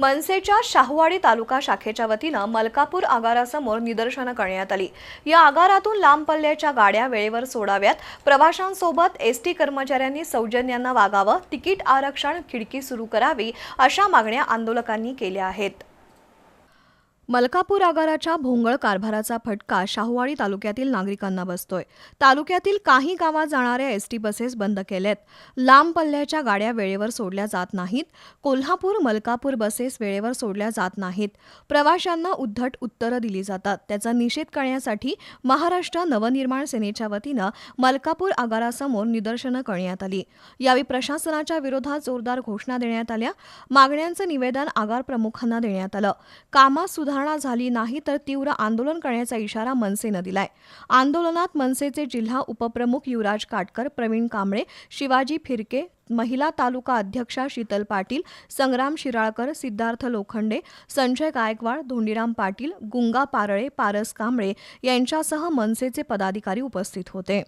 मनसेच्या शाहूवाडी तालुका शाखेच्या वतीनं मलकापूर आगारासमोर निदर्शनं करण्यात आली. या आगारातून लांब पल्ल्याच्या गाड्या वेळेवर सोडाव्यात. प्रवाशांसोबत एस टी कर्मचाऱ्यांनी सौजन्यांना वागावं तिकीट आरक्षण खिडकी सुरू करावी अशा मागण्या आंदोलकांनी केल्या आहेत. मलकापूर आगाराच्या भोंगळ कारभाराचा फटका शाहूवाडी तालुक्यातील नागरिकांना बसतोय. तालुक्यातील काही गावात जाणाऱ्या एस टी बसेस बंद केल्यात. लांब पल्ल्याच्या गाड्या वेळेवर सोडल्या जात नाहीत. कोल्हापूर मलकापूर बसेस वेळेवर सोडल्या जात नाहीत. प्रवाशांना उद्धट उत्तरं दिली जातात. त्याचा निषेध करण्यासाठी महाराष्ट्र नवनिर्माण सेनेच्या वतीनं मलकापूर आगारासमोर निदर्शनं करण्यात आली. यावेळी प्रशासनाच्या विरोधात जोरदार घोषणा देण्यात आल्या. मागण्यांचं निवेदन आगार प्रमुखांना देण्यात आलं. कामात सुधारणा झाली नाही तर तीव्र आंदोलन करण्याचा इशारा मनसेनं दिलाय. आंदोलनात मनसेचे जिल्हा उपप्रमुख युवराज काटकर प्रवीण कांबळे शिवाजी फिरके महिला तालुका अध्यक्षा शीतल पाटील संग्राम शिराळकर सिद्धार्थ लोखंडे संजय गायकवाड धोंडीराम पाटील गुंगा पारळे पारस कांबळे यांच्यासह मनसेचे पदाधिकारी उपस्थित होते.